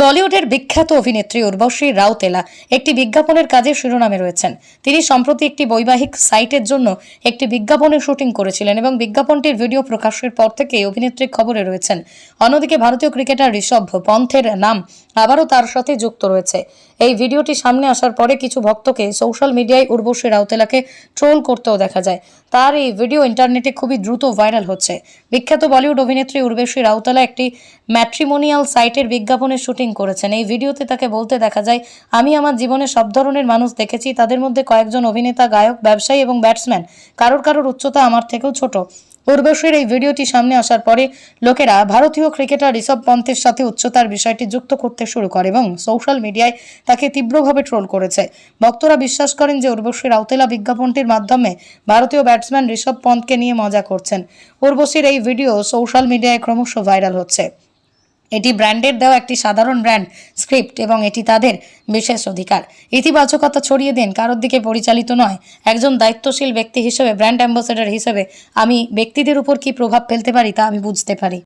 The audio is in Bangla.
বলিউডের বিখ্যাত অভিনেত্রী উর্বশী রাউতেলা একটি বিজ্ঞাপনের কাজে শিরোনামে রয়েছেন। তিনি সম্প্রতি একটি বৈবাহিক সাইটের জন্য একটি বিজ্ঞাপনের শুটিং করেছিলেন এবং বিজ্ঞাপনটির ভিডিও প্রকাশের পর থেকে অভিনেত্রী খবরে রয়েছেন। অন্যদিকে ভারতীয় ক্রিকেটার ঋষভ পন্থের নাম আবারও তার সাথে যুক্ত রয়েছে। এই ভিডিওটি সামনে আসার পরে কিছু ভক্তকে সোশ্যাল মিডিয়ায় উর্বশী রাউতেলাকে ট্রোল করতেও দেখা যায়। তার এই ভিডিও ইন্টারনেটে খুবই দ্রুত ভাইরাল হচ্ছে। বিখ্যাত বলিউড অভিনেত্রী উর্বেশী রাউতালা একটি ম্যাট্রিমোনিয়াল সাইটের বিজ্ঞাপনের শুটিং করেছেন। এই ভিডিওতে তাকে বলতে দেখা যায়, আমি আমার জীবনে সব ধরনের মানুষ দেখেছি। তাদের মধ্যে কয়েকজন অভিনেতা, গায়ক, ব্যবসায়ী এবং ব্যাটসম্যান কারোর কারোর উচ্চতা আমার থেকেও ছোট। উর্বশীর এই ভিডিওটি সামনে আসার পরে লোকেরা ভারতীয় ক্রিকেটার ঋষভ পন্থের সাথে উচ্চতার বিষয়টি যুক্ত করতে শুরু করে এবং সোশ্যাল মিডিয়ায় তাকে তীব্রভাবে ট্রোল করেছে। ভক্তরা বিশ্বাস করেন যে উর্বশীর রাউতেলা বিজ্ঞাপনটির মাধ্যমে ভারতীয় ব্যাটসম্যান ঋষভ পন্থকে নিয়ে মজা করছেন। উর্বশীর এই ভিডিও সোশ্যাল মিডিয়ায় ক্রমশ ভাইরাল হচ্ছে। এটি ব্র্যান্ডের দেওয়া একটি সাধারণ ব্র্যান্ড স্ক্রিপ্ট এবং এটি তাদের বিশেষ অধিকার। ইতিবাচকতা ছড়িয়ে দিন, কারোর দিকে পরিচালিত নয়। একজন দায়িত্বশীল ব্যক্তি হিসেবে, ব্র্যান্ড অ্যাম্বাসেডর হিসেবে আমি ব্যক্তিদের উপর কি প্রভাব ফেলতে পারি তা আমি বুঝতে পারি।